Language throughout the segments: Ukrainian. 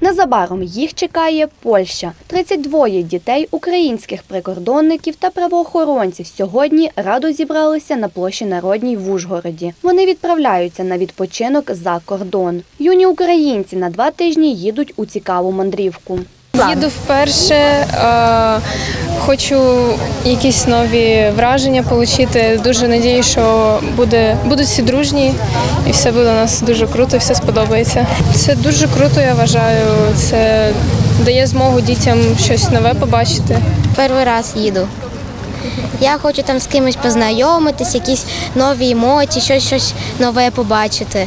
Незабаром їх чекає Польща. 32 дітей українських прикордонників та правоохоронців сьогодні радо зібралися на площі Народній в Ужгороді. Вони відправляються на відпочинок за кордон. Юні українці на два тижні їдуть у цікаву мандрівку. Їду вперше, е, хочу якісь нові враження отримати. Дуже надію, що буде, будуть всі дружні і все буде у нас дуже круто, все сподобається. Це дуже круто, я вважаю. Це дає змогу дітям щось нове побачити. Перший раз їду. Я хочу там з кимось познайомитись, якісь нові емоції, щось, щось нове побачити.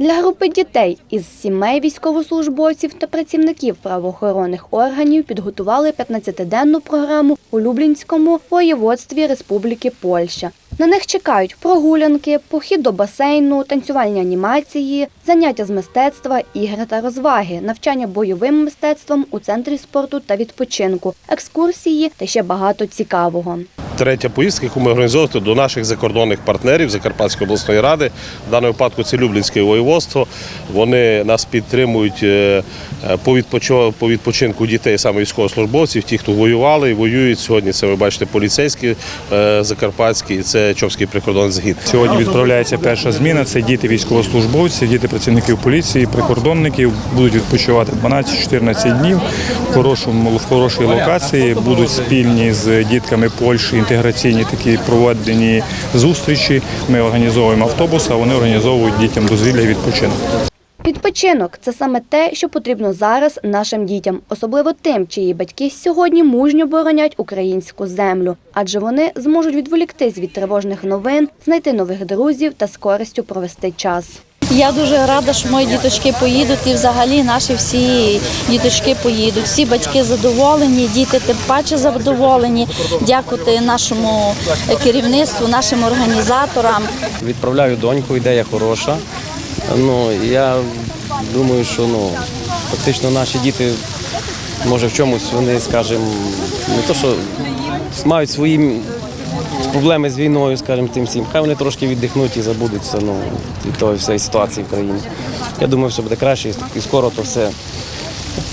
Для групи дітей із сімей військовослужбовців та працівників правоохоронних органів підготували 15-денну програму у Люблінському воєводстві Республіки Польща. На них чекають прогулянки, похід до басейну, танцювальні анімації, заняття з мистецтва, ігри та розваги, навчання бойовим мистецтвом у центрі спорту та відпочинку, екскурсії та ще багато цікавого. Третя поїздка, яку ми організовуємо до наших закордонних партнерів Закарпатської обласної ради. В даному випадку це Люблінське воєводство. Вони нас підтримують е, е, по відпочинку дітей, саме військовослужбовців, ті, хто воювали і воюють сьогодні. Це ви бачите поліцейські е, закарпатські, і це Чопський прикордонний загін. Сьогодні відправляється перша зміна. Це діти військовослужбовців, діти працівників поліції, прикордонників. Будуть відпочивати 12-14 днів в хорошому в хорошій локації. Будуть спільні з дітками Польщі інтеграційні такі проведені зустрічі. Ми організовуємо автобус, а вони організовують дітям дозвілля і відпочинок. Відпочинок це саме те, що потрібно зараз нашим дітям, особливо тим, чиї батьки сьогодні мужньо боронять українську землю, адже вони зможуть відволіктись від тривожних новин, знайти нових друзів та з користю провести час. Я дуже рада, що мої діточки поїдуть і взагалі наші всі діточки поїдуть. Всі батьки задоволені, діти тим паче задоволені. Дякувати нашому керівництву, нашим організаторам. Відправляю доньку, ідея хороша. Ну, я думаю, що ну, фактично наші діти, може в чомусь вони, скажімо, не то, що мають свої проблеми з війною, скажімо, тим всім. Хай вони трошки віддихнуть і забудуться ну, від того всієї ситуації в країні. Я думаю, все буде краще і скоро то все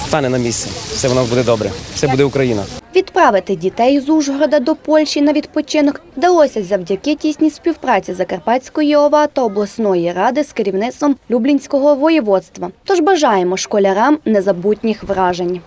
стане на місце. Все воно буде добре. Все буде Україна. Відправити дітей з Ужгорода до Польщі на відпочинок вдалося завдяки тісній співпраці Закарпатської ОВА та обласної ради з керівництвом Люблінського воєводства. Тож бажаємо школярам незабутніх вражень.